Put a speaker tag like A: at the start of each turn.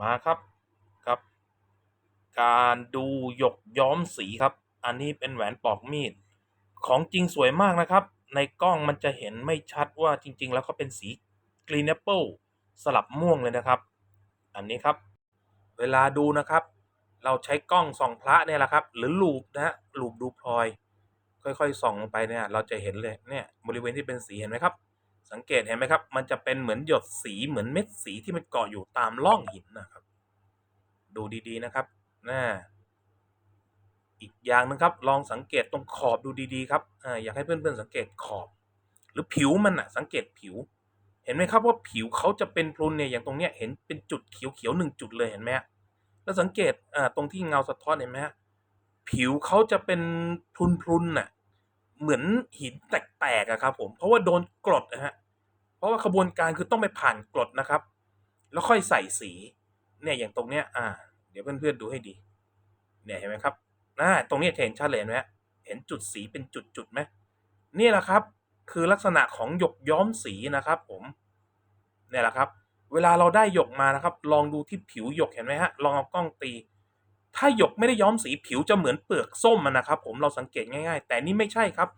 A: มาครับกับ การดูหยกย้อมสีครับ อันนี้เป็นแหวนปอกมีด ของจริงสวยมากนะครับ ในกล้องมันจะเห็นไม่ชัดว่าจริง ๆ แล้วเขาเป็นสีกรีนแอปเปิลสลับม่วงเลยนะครับ อันนี้ครับ เวลาดูนะครับ เราใช้กล้องส่องพระเนี่ยแหละครับ หรือลูปนะฮะลูปดูพลอย ค่อยๆส่องลงไปเนี่ย เราจะเห็นเลยเนี่ยบริเวณที่เป็นสีเห็นไหมครับ สังเกตเห็นไหมครับ มันจะเป็นเหมือนหยดสีเหมือนเม็ดสีที่มันเกาะอยู่ตามร่องหินนะครับ ดูดีๆนะครับน่าอีกอย่างนึงครับ ลองสังเกตตรงขอบดูดีๆครับอ่าอยากให้เพื่อนๆสังเกตขอบ หรือผิวมันอะสังเกตผิว เห็นไหมครับว่าผิวเขาจะเป็นพรุนเนี่ยอย่างตรงเนี้ยเห็นเป็นจุดเขียวๆหนึ่งจุดเลยเห็นไหมแล้วสังเกตอ่าตรงที่เงาสะท้อนเห็นไหมผิวเขาจะเป็นพรุนๆน่ะ เหมือนหินแตกๆอะครับ ผมเพราะว่าโดนกรดนะฮะเพราะว่าขบวนการคือต้องไปผ่านกรดนะครับ แล้วค่อยใส่สี เนี่ยอย่างตรงเนี้ย อ่า เดี๋ยวเพื่อนๆดูให้ดี เนี่ยเห็นไหมครับอ่าตรงนี้เห็นชัดเลยเห็นไหมฮะเห็นจุดสีเป็นจุดๆไหมนี่แหละครับ คือลักษณะของหยกย้อมสีนะครับ ผมเนี่ยแหละครับ เวลาเราได้หยกมานะครับ ลองดูที่ผิวหยกเห็นไหมฮะลองเอากล้องตี ถ้าหยกไม่ได้ย้อมสีผิวจะเหมือนเปลือกส้มนะครับผมเราสังเกตง่าย ๆ แต่นี่ไม่ใช่ครับ